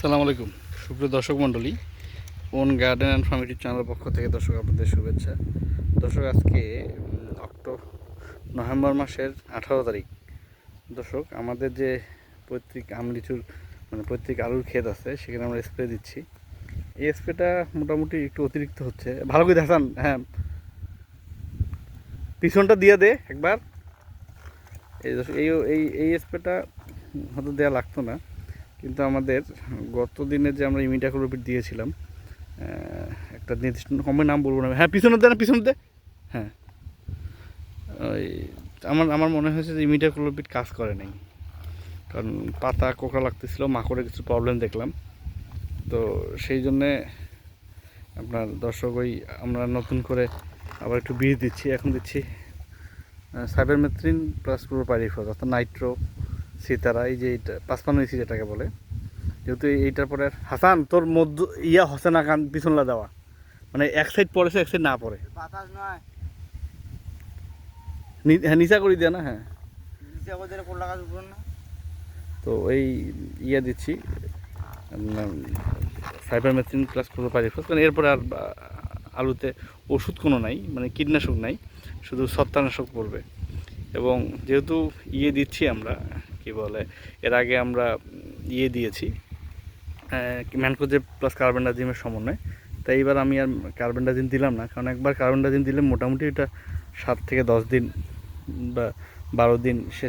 আসসালামু আলাইকুম। সুপ্রিয় দর্শক মণ্ডলী, ওন গার্ডেন অ্যান্ড ফার্মিটির চ্যানেলের পক্ষ থেকে দর্শক আপনাদের শুভেচ্ছা। দর্শক, আজকে অক্টোবর নভেম্বর মাসের আঠারো তারিখ। দর্শক, আমাদের যে পৈতৃক আমলিচুর মানে পৈতৃক আলুর ক্ষেত আছে, সেখানে আমরা স্প্রে দিচ্ছি। এই স্প্রেটা মোটামুটি একটু অতিরিক্ত হচ্ছে। ভালো করে দেখান হ্যাঁ। পিছনটা দিয়ে দে একবার। এই এই এই স্প্রেটা হয়তো দেওয়া লাগতো না। কিন্তু আমাদের গত দিনে যে আমরা ইমিডাক্লোপিড দিয়েছিলাম একটা নির্দিষ্ট কমের নাম বলব না। হ্যাঁ পিছনে দে না পিছনে দে। হ্যাঁ। ওই, আমার আমার মনে হয়েছে যে ইমিডাক্লোপিড কাজ করে নাই। কারণ পাতা কোকড়া লাগতেছিল, মাকড়ে কিছু প্রবলেম দেখলাম। তো সেই জন্যে আপনার দর্শক, ওই আমরা নতুন করে আবার একটু বীজ দিচ্ছি, এখন দিচ্ছি সাইবারমেথ্রিন প্লাস পুরো পাইরিফস অর্থাৎ নাইট্রো সিতারা এই যে এইটা পাঁচপান্ন ইসি যেটাকে বলে যেহেতু এইটার পরে আর- হাসান তোর মধ্য ইয়া হসে না কান পিছনলা দেওয়া। মানে এক সাইড পড়েছে এক সাইড না পড়ে। হ্যাঁ নিচা করে দেয়া না হ্যাঁ। তো এই ইয়ে দিচ্ছি ফাইবারমেথ্রিন প্লাস ক্লোরোপাইরিফস কারণ এরপরে আর আলুতে ওষুধ কোনো নাই মানে কীটনাশক নাই শুধু ছত্রাকনাশক পড়বে। এবং যেহেতু ইয়ে দিচ্ছি আমরা কি বলে, এর আগে আমরা ইয়ে দিয়েছি ম্যানকোজে প্লাস কার্বেন্ডাজিমের সমন্বয়। তাই এবার আমি আর কার্বেন্ডাজিম দিলাম না, কারণ একবার কার্বেন্ডাজিম দিলে মোটামুটি এটা সাত থেকে দশ দিন বা বারো দিন সে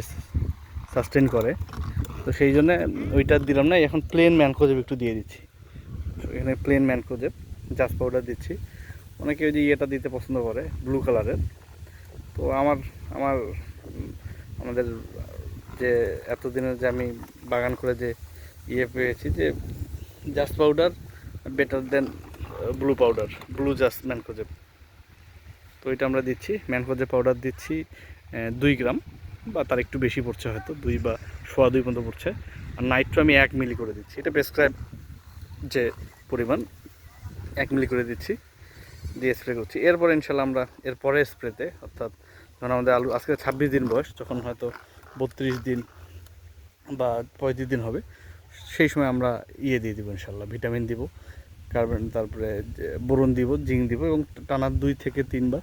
সাস্টেন করে। তো সেই জন্যে ওইটা দিলাম না, এখন প্লেন ম্যানকোজেব একটু দিয়ে দিচ্ছি। এখানে প্লেন ম্যানকোজেব জাস্ট পাউডার দিচ্ছি। অনেকে ওই যে ইয়েটা দিতে পছন্দ করে ব্লু কালারের তো আমার আমার, আমাদের যে এতদিনের যে আমি বাগান করে যে ইয়ে পেয়েছি যে just powder better then blue powder blue just mancozeb তো এটা আমরা দিচ্ছি ম্যানকোজেব পাউডার দিচ্ছি দুই গ্রাম, বা তার একটু বেশি পড়ছে হয়তো, দুই বা সোয়া দুই পর্যন্ত পড়ছে। আর নাইট্রো আমি এক মিলি করে দিচ্ছি। এটা প্রেসক্রাইব যে পরিমাণ, এক মিলি করে দিচ্ছি, দিয়ে স্প্রে করছি। এরপর ইনশাল্লাহ আমরা এরপরে স্প্রেতে অর্থাৎ যখন আমাদের আলু আজকে ছাব্বিশ দিন বয়স, যখন হয়তো বত্রিশ দিন বা পঁয়ত্রিশ দিন হবে। সেই সময় আমরা ইয়ে দিয়ে দিব ইনশাল্লাহ ভিটামিন দিব, কার্বন, তারপরে বোরন দিব, জিঙ্ক দিব এবং টানা দুই থেকে তিনবার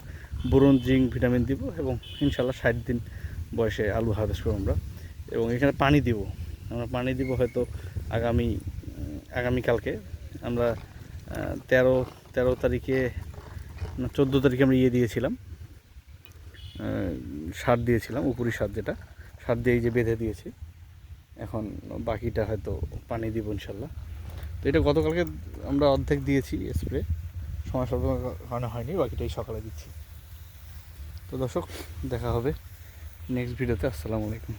বোরন, জিঙ্ক, ভিটামিন দিব এবং ইনশাল্লাহ ষাট দিন বয়সে আলু হারভেস্ট করব আমরা এবং এখানে পানি দিব। আমরা পানি দিব হয়তো আগামী আগামীকালকে আমরা তেরো তেরো তারিখে চোদ্দ তারিখে আমরা ইয়ে দিয়েছিলাম সার দিয়েছিলাম, উপরি সার যেটা। সার দিয়ে যে বেঁধে দিয়েছি। এখন বাকিটা হয়তো পানি দিব ইনশাল্লাহ। তো এটা গতকালকে আমরা অর্ধেক দিয়েছি স্প্রে সময় সব কারণে হয়নি বাকিটাই সকালে দিচ্ছি। তো দর্শক, দেখা হবে নেক্সট ভিডিওতে আসসালামু আলাইকুম।